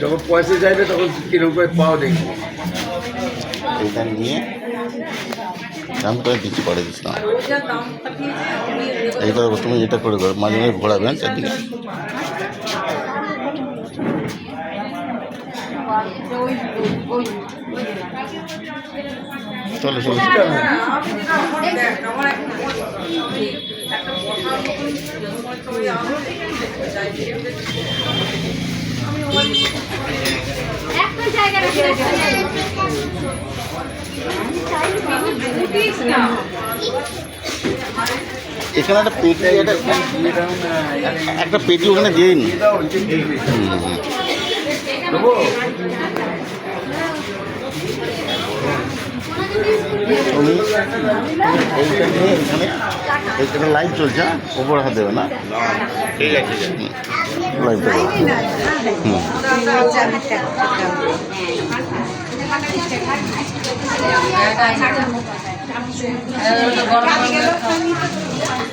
যখন পয়সা চাইবে তখন কীরকম করে পাও দেখব এটা নিয়ে দাম করে দিচ্ছি পরে দিচ্ছি না এইটা তুমি এটা করে করো মাঝে মাঝে ঘোরাবেন চারদিকে চলো চলো একটা জায়গা রাখতে এখানে একটা পেটি একটা একটা পেটি ওখানে দিয়ে নি হুম, হুম। তুমি এইটা নিয়ে এখানে এইখানে লাইভ চলছে হ্যাঁ? ওপর হাত দেবে না ঠিক আছে হুম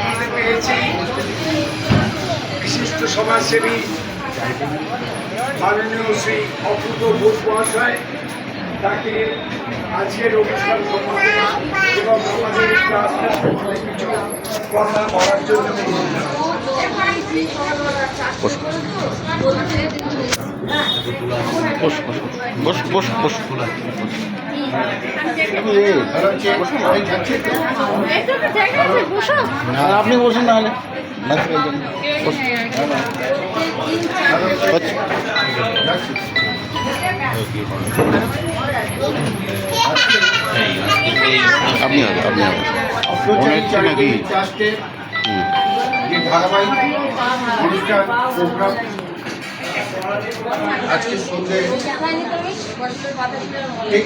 আমাদের পেয়েছি বিশিষ্ট সমাজসেবী মাননীয় শ্রী অপূর্ব ঘোষ মহাশয় তাকে আজকের অনুষ্ঠান সম্বন্ধে এবং আমাদের কিছু কথা বলার জন্য বস। বস বস বস বস বস আপনি বসুন নাহলে আপনি হবে আপনি হবে মনে হচ্ছে নাকি ট্রাস্টের হুম। যে ধারাবাহিক অনুষ্ঠান প্রোগ্রাম আজকে সন্ধ্যে ঠিক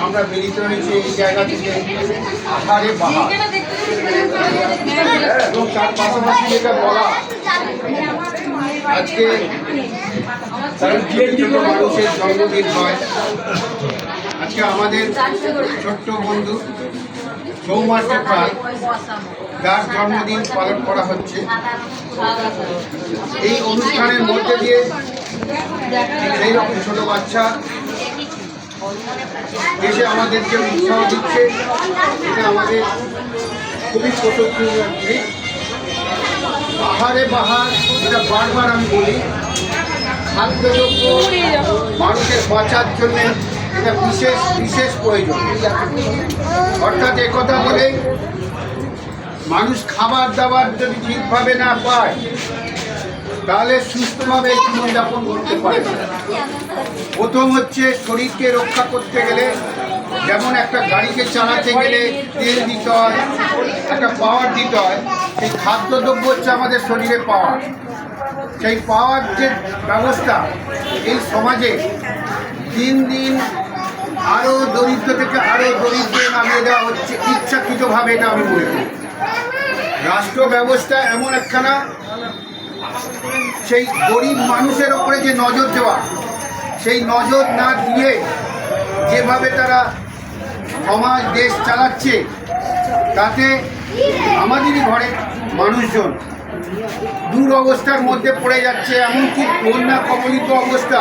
আমরা মিলিত হয়েছি এই জায়গা থেকে আহারে বাহার এবং তার পাশাপাশি যেটা বলা আজকে ছোট মানুষের জন্মদিন হয়, আজকে আমাদের ছোট্ট বন্ধু সৌমার্য প্রায় যার জন্মদিন পালন করা হচ্ছে। এই অনুষ্ঠানের মধ্যে দিয়ে সেই রকম ছোট বাচ্চা এসে আমাদেরকে উৎসাহ দিচ্ছে। এটা আমাদের খুবই প্রশংসনীয় পাহাড় বাহার যেটা বারবার আমি বলি। খাদ্যযোগ্য মানুষের বাঁচার জন্য এটা বিশেষ বিশেষ প্রয়োজন। অর্থাৎ একথা বলে মানুষ খাবার দাবার যদি ঠিকভাবে না পায় তাহলে সুস্থভাবে জীবনযাপন করতে পারে। প্রথম হচ্ছে শরীরকে রক্ষা করতে গেলে যেমন একটা গাড়িকে চালাতে গেলে তেল দিতে হয় একটা পাওয়ার দিতে হয় সেই খাদ্যদ্রব্য হচ্ছে আমাদের শরীরে পাওয়ার সেই পাওয়ার যে ব্যবস্থা এই সমাজে দিন দিন আরও দরিদ্র থেকে আরও দরিদ্রে নামিয়ে দেওয়া হচ্ছে, ইচ্ছাকৃতভাবে এটা আমি মনে করি রাষ্ট্র ব্যবস্থা এমন একখানা, সেই গরিব মানুষের ওপরে যে নজর দেওয়া, সেই নজর না দিয়ে যেভাবে তারা সমাজ, দেশ চালাচ্ছে, তাতে আমাদেরই ঘরে মানুষজন। দূর অবস্থার মধ্যে পড়ে যাচ্ছে এমনকি বন্যা কবলিত অবস্থা।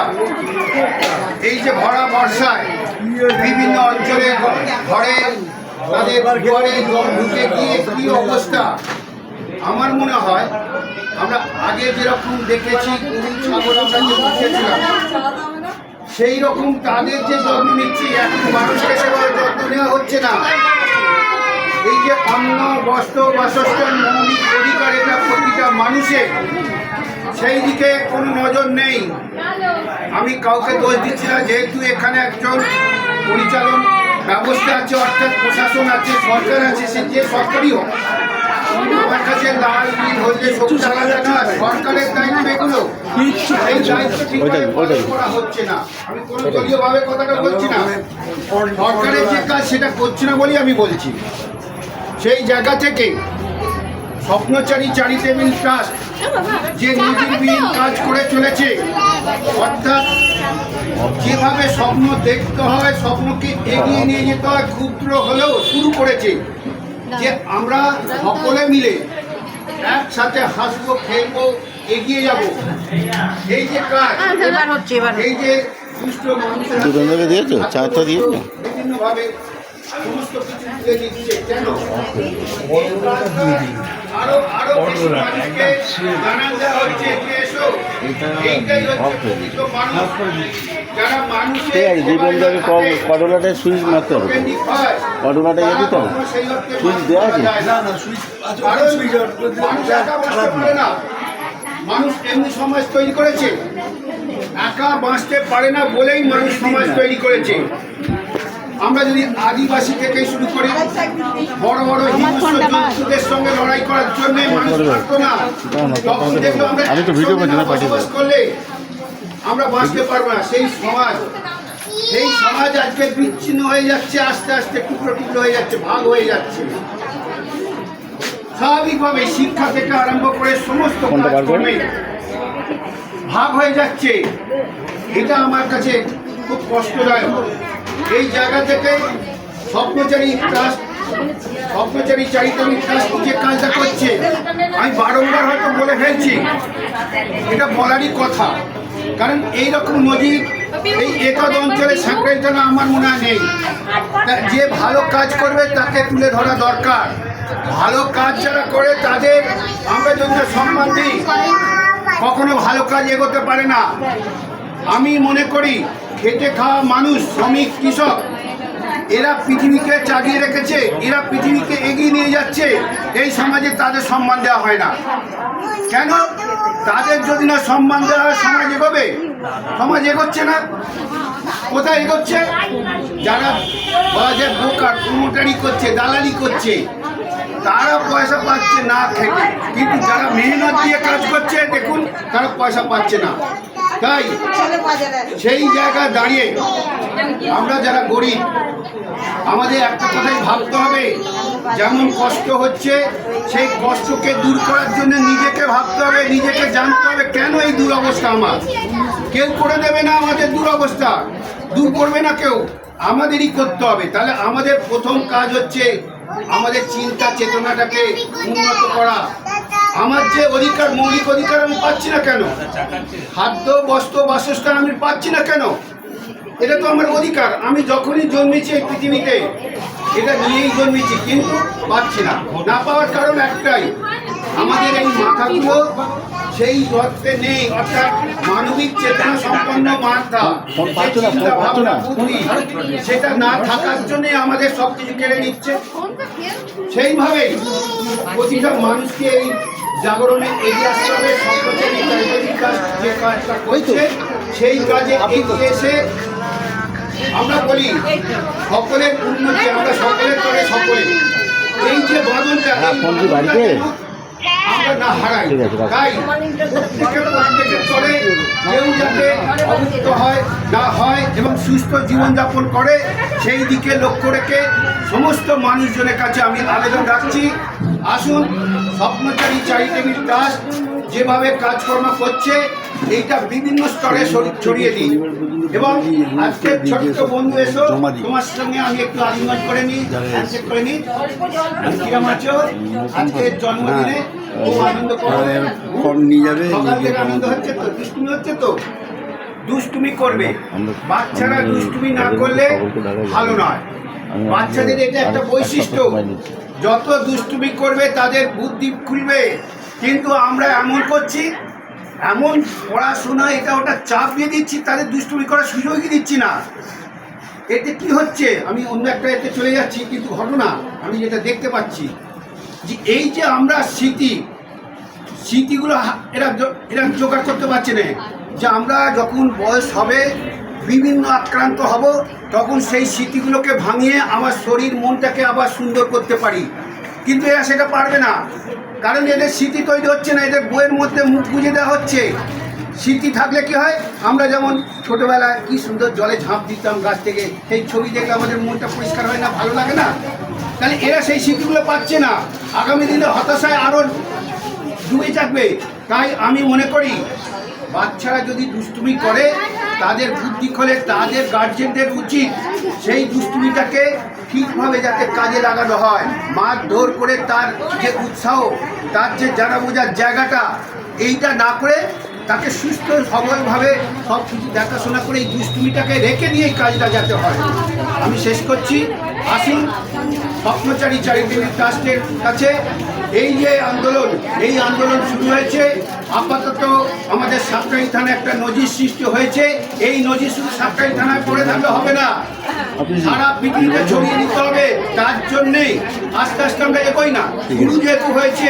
এই যে ভরা বর্ষায় বিভিন্ন অঞ্চলে ঘরে তাদের ঘরে ঢুকে গিয়ে কি অবস্থা? আমার মনে হয় আমরা আগে যেরকম দেখেছি সেই রকম তাদের যে যত্ন নিচ্ছি, এখন মানুষকে সেভাবে যত্ন নেওয়া হচ্ছে না। এই যে অন্ন বস্ত্র বাসস্থান মৌলিক অধিকার এটা প্রতিটা মানুষের সেই দিকে কোনো নজর নেই। আমি কাউকে দোষ দিচ্ছি না যেহেতু এখানে একজন পরিচালন ব্যবস্থা আছে অর্থাৎ প্রশাসন আছে সরকার আছে সে যে সরকারই হোক। আমার কাছে লাল নীল হলদে সবুজ আলাদা না সরকারের দায়িত্ব এগুলো। এই দায়িত্ব ঠিকভাবে। পালন করা হচ্ছে না। আমি কোনো দলীয়ভাবে কথাটা বলছি না। সরকারের যে কাজ সেটা করছে না বলেই আমি বলছি। সেই জায়গা থেকে স্বপ্নচারী চ্যারিটেবল ট্রাস্ট যে নির্বিহীন কাজ করে চলেছে অর্থাৎ যেভাবে স্বপ্ন দেখতে হয় স্বপ্নকে এগিয়ে নিয়ে যেতে হয় ক্ষুদ্র হলেও শুরু করেছে। যে আমরা সকলে মিলে একসাথে হাসবো খেলব এগিয়ে যাব এই যে কাজ এই যে সুস্থ মানুষের দিয়েছ? চাটা দিয়েছ? বিভিন্নভাবে সমস্ত কিছু তুলে দিচ্ছে কেন আরও আরও বেশি মানুষকে জানান দেওয়া হচ্ছে যে এসো এইটাই হচ্ছে প্রকৃত মানুষ যারা মানুষের সুইচ মারতে হবে হয়, ইয়ে সুইচ দেওয়া আছে? না। মানুষ এমনি সমাজ তৈরি করেছে একা বাঁচতে পারে না বলেই মানুষ সমাজ তৈরি করেছে আমরা যদি আদিবাসী থেকে শুরু করি বড় বড় হিংস্র জন্তুদের সঙ্গে লড়াই করার জন্য মানুষ পারতো না। তখন দেখল আমরা বসবাস করলে আমরা বাঁচতে পারব না। সেই সমাজ সেই সমাজ আজকে বিচ্ছিন্ন হয়ে যাচ্ছে আস্তে আস্তে টুকরো টুকরো হয়ে যাচ্ছে ভাগ হয়ে যাচ্ছে। স্বাভাবিকভাবে শিক্ষা থেকে আরম্ভ করে সমস্ত কাজকর্মে ভাগ হয়ে যাচ্ছে। এটা আমার কাছে খুব কষ্টদায়ক। এই জায়গা থেকে স্বপ্নচারী ট্রাস্ট, স্বপ্নচারী চারিতামী ট্রাস্ট যে কাজটা করছে, আমি বারংবার হয়তো বলে ফেলছি, এটা বলারই কথা। কারণ এই রকম নজির, এই একদ অঞ্চলে সাঁকড়াইটানা আমার মনে নেই। যে ভালো কাজ করবে তাকে তুলে ধরা দরকার। ভালো কাজ যারা করে তাদের আমরা যদি সম্মান দিই, কখনো ভালো কাজ এগোতে পারে না। আমি মনে করি খেটে খাওয়া মানুষ, শ্রমিক, কৃষক, এরা পৃথিবীকে চাগিয়ে রেখেছে, এরা পৃথিবীকে এগিয়ে নিয়ে যাচ্ছে, এই সমাজে তাদের সম্মান দেওয়া হয় না। কেন? তাদের যদি না সম্মান দেওয়া হয়, সমাজ এগোবে? সমাজ এগোচ্ছে না? কোথায় এগোচ্ছে? যারা বলা যায় বোকার প্রমোটারি করছে, দালালি করছে, তারা পয়সা পাচ্ছে না খেটে। কিন্তু যারা মেহনত দিয়ে কাজ করছে, দেখুন, তারা পয়সা পাচ্ছে না। তাই সেই জায়গায় দাঁড়িয়ে আমরা যারা গরিব, আমাদের একটা কথাই ভাবতে হবে, যেমন কষ্ট হচ্ছে, সেই কষ্টকে দূর করার জন্য নিজেকে ভাবতে হবে, নিজেকে জানতে হবে কেন এই দুরবস্থা আমার। কেউ করে দেবে না আমাদের দুরবস্থা, দূর করবে না কেউ, আমাদেরই করতে হবে। তাহলে আমাদের প্রথম কাজ হচ্ছে আমাদের চিন্তা চেতনাটাকে উন্নত করা আমার যে অধিকার মৌলিক অধিকার আমি পাচ্ছি না কেন? খাদ্য বস্ত্র বাসস্থান আমি পাচ্ছি না কেন? এটা তো আমার অধিকার। আমি যখনই জন্মেছি এই পৃথিবীতে এটা নিয়েই জন্মেছি কিন্তু পাচ্ছি না। না পাওয়ার কারণ একটাই আমাদের এই মাথাগুলো সেই অর্থে নেই অর্থাৎ মানবিক চেতনা সম্পন্ন মাথা। সেটা না থাকার জন্যই আমাদের সব কিছু কেড়ে নিচ্ছে। সেইভাবেই প্রতিটা মানুষকে এই জাগরণে এগিয়ে আসতে হবে সম্প্রচারী চারিত্রিক কাজ যে কাজটা করছে সেই কাজে এগিয়ে এসে আমরা বলি সকলের উন্নতি আমরা সকলের করে সকলে। এই যে ফোন বাড়িতে? আমরা না হারাই ঠিক আছে, রাখো। তাই প্রত্যেকের প্রত্যেকের চলে কেউ যাতে অভুক্ত হয় না হয় এবং সুস্থ জীবনযাপন করে সেই দিকে লক্ষ্য রেখে সমস্ত মানুষজনের কাছে আমি আবেদন রাখছি আসুন স্বপ্নচারী চ্যারিটেবল ট্রাস্ট যেভাবে কাজকর্ম করছে এইটা বিভিন্ন স্তরে ছড়ি- ছড়িয়ে দিই। এবং আজকে ছোট্ট বন্ধু এসো তোমার সঙ্গে আমি একটু আলিঙ্গন করে নিই হ্যান্ডশেক করে নিই। কিরম আছো? আজকে জন্মদিনে খুব আনন্দ সকাল থেকে হচ্ছে তো? দুষ্টুমি হচ্ছে তো? দুষ্টুমি করবে। বাচ্চারা দুষ্টুমি না করলে ভালো নয়। বাচ্চাদের এটা একটা বৈশিষ্ট্য। যত দুষ্টুমি করবে তাদের বুদ্ধি খুলবে। কিন্তু আমরা এমন করছি, এমন পড়াশোনা, এটা ওটা চাপ দিয়ে দিচ্ছি, তাদের দুষ্টুমি করার সুযোগই দিচ্ছি না। এতে কি হচ্ছে? আমি অন্য একটা এতে চলে যাচ্ছি, কিন্তু ঘটনা, আমি যেটা দেখতে পাচ্ছি, যে এই যে আমরা স্মৃতি, স্মৃতিগুলো এরা এরা জোগাড় করতে পারছে না। যে আমরা যখন বয়স হবে, বিভিন্ন আক্রান্ত হব, তখন সেই স্মৃতিগুলোকে ভাঙিয়ে আমার শরীর, মনটাকে আবার সুন্দর করতে পারি। কিন্তু এরা সেটা পারবে না। কারণ এদের স্মৃতি তৈরি হচ্ছে না, এদের বইয়ের মধ্যে মুখ বুঝে দেওয়া হচ্ছে। স্মৃতি থাকলে কি হয়? আমরা যেমন ছোটোবেলায় কি সুন্দর জলে ঝাঁপ দিতাম গাছ থেকে, সেই ছবি দেখলে আমাদের মনটা পরিষ্কার হয় না, ভালো লাগে না? তাহলে এরা সেই স্মৃতিগুলো পাচ্ছে না। আগামী দিনে হতাশায় আরও ডুবে থাকবে। তাই আমি মনে করি, বাচ্চারা যদি দুষ্টুমি করে তাদের বুদ্ধি খোলে, তাদের গার্জেনদের উচিত সেই দুষ্টুমিটাকে ঠিকভাবে যাতে কাজে লাগানো হয়। মারধর করে তার যে উৎসাহ, তার যে জানা বোঝার জায়গাটা, এইটা না করে তাকে সুস্থ সবলভাবে সব কিছু দেখাশোনা করে এই দুষ্টুমিটাকে রেখে দিয়ে এই কাজটা যাতে হয়। আমি শেষ করছি। আসুন, স্বপ্নচারী চ্যারিটেবল ট্রাস্টের কাছে এই যে আন্দোলন এই আন্দোলন শুরু হয়েছে আপাতত আমাদের সাপ্তাহিক থানায় একটা নজির সৃষ্টি হয়েছে। এই নজির শুধু সাপ্তাহিক থানায় পড়ে থাকলে হবে না। সারা পৃথিবীতে ছড়িয়ে দিতে হবে তার জন্যেই আস্তে আস্তে আমরা এগোই না। শুরু যেহেতু হয়েছে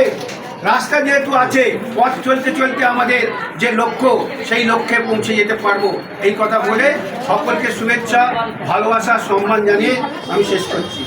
রাস্তা যেহেতু আছে পথ চলতে চলতে আমাদের যে লক্ষ্য সেই লক্ষ্যে পৌঁছে যেতে পারব। এই কথা বলে সকলকে শুভেচ্ছা ভালোবাসা সম্মান জানিয়ে আমি শেষ করছি।